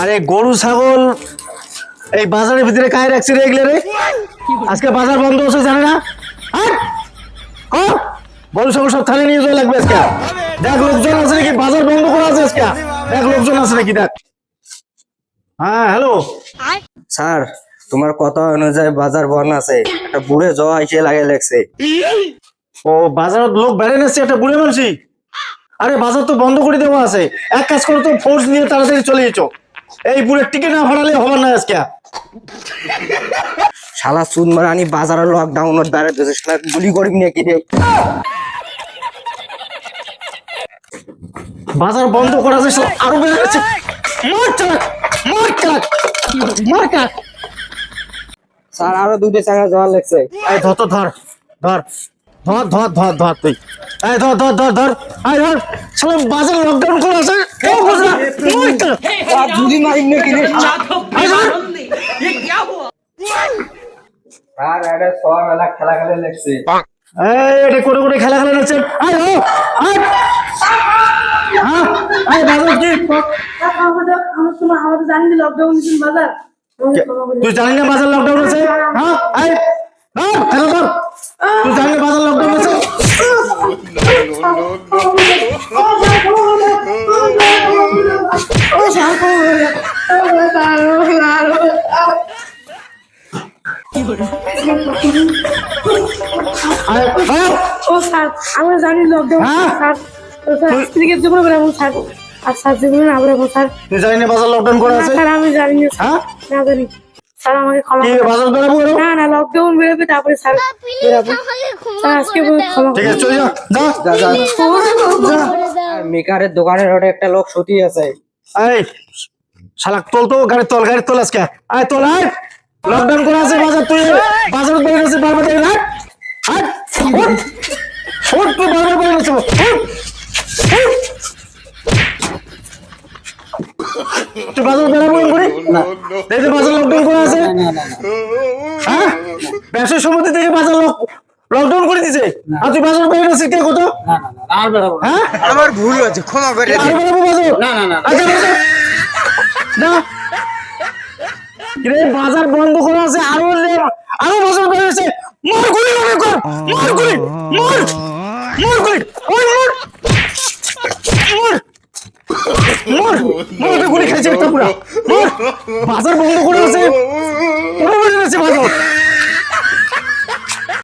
আরে গরু ছাগল এই বাজারের ভিতরে কায় রাখছি রে এগুলো রে। আজকে বাজার বন্ধ আছে জানে না? হ্যাঁ গরু ছাগল সব থানে নিয়ে যাওয়া লাগবে আজকে। দেখ লোকজন আছে নাকি? বাজার বন্ধ করা আছে আজকে। দেখ লোকজন আছে নাকি? দেখ। হ্যাঁ হ্যালো। স্যার তোমার কথা অনুযায়ী বাজার বন আছে। একটা বুড়ে জ এসে লাগে লাগছে। ও বাজারত লোক বেড়ে নাচ্ছে একটা বুড়ে মানসি আরে বাজার তো বন্ধ করে দেওয়া আছে। এক কাজ করো তো ফোর্স নিয়ে তাড়াতাড়ি চলে যেত এই বুড়ে টিকে না ভাড়ালে হবে না আজকে। শালা সুদ মারানি বাজারে লকডাউনের দ্বারা দিয়েছে শালা গুলি করবি নাকি রে বাজার বন্ধ করা সব আরও বেড়ে গেছে মার চালাক মার চালাক মার চালাক স্যার আরও দুটো চাঙা জল লাগছে। এই ধর তো ধর ধর ধর ধর ধর ধর তুই। এই ধর ধর ধর ধর। এই ধর সব বাজার লকডাউন করা আছে কেউ মার চালাক আর গুলি মারিব নাকি রে এই ধর স্যার এটা সব মেলা খেলা খেলে লাগছে এই এটা করে করে খেলা খেলা যাচ্ছে আয় হো আয় হ্যাঁ আয় বাজার কি আমার সময় আমাদের জানি লকডাউন দিন বাজার তুই জানি না বাজার লকডাউন আছে হ্যাঁ আয় ধর খেলা ধর তুই জানি না বাজার লকডাউন আছে ও স্যার আমরা জানি লকডাউন? স্যার। ও জীবনে বেড়াবো স্যার আর স্যার জীবনে না বেড়াবো স্যার তুই জানি না বাজার লকডাউন করা আছে? স্যার আমি জানি না হ্যাঁ? না জানি। স্যার আমাকে ক্ষমা কি বাজার বেড়াবো না না লকডাউন বেরোবে তারপরে স্যার বেরাবো স্যার আজকে ক্ষমা ঠিক আছে চলে যা। যা যা যা। আর মেকারের দোকানের ওটা একটা লোক সতী আছে। এই শালাক তোল তো গাড়ি তোল গাড়ি তোল আজকে। আয় তোল আয়। লকডাউন করা আছে বাজার তুই বাজার বেড়ে গেছে বারবার দেখে না আয় ওঠ ওঠ তুই বারবার বেড়ে গেছে ওঠ তুই বাজার বেড়াবো এরকম করে না দেখতে বাজার লকডাউন করা আছে হ্যাঁ ব্যবসার সমিতি থেকে বাজার লক লকডাউন করে দিছে? আর তুই বাজার বেড়ে গেছিস কে কত? হ্যাঁ? আমার ভুল হয়েছে ক্ষমা করে আরে বেড়াবো বাজার না না না আচ্ছা বাজার না। রে বাজার বন্ধ করা আছে আরও আরও বাজার বেড়ে গেছে মার গুলি ওই মোর। মোর। মার মার, ওটা গুলি খাইছে একটা পুরা মার। বাজার বন্ধ করে আছে পুরো বেড়ে আছে বাজার।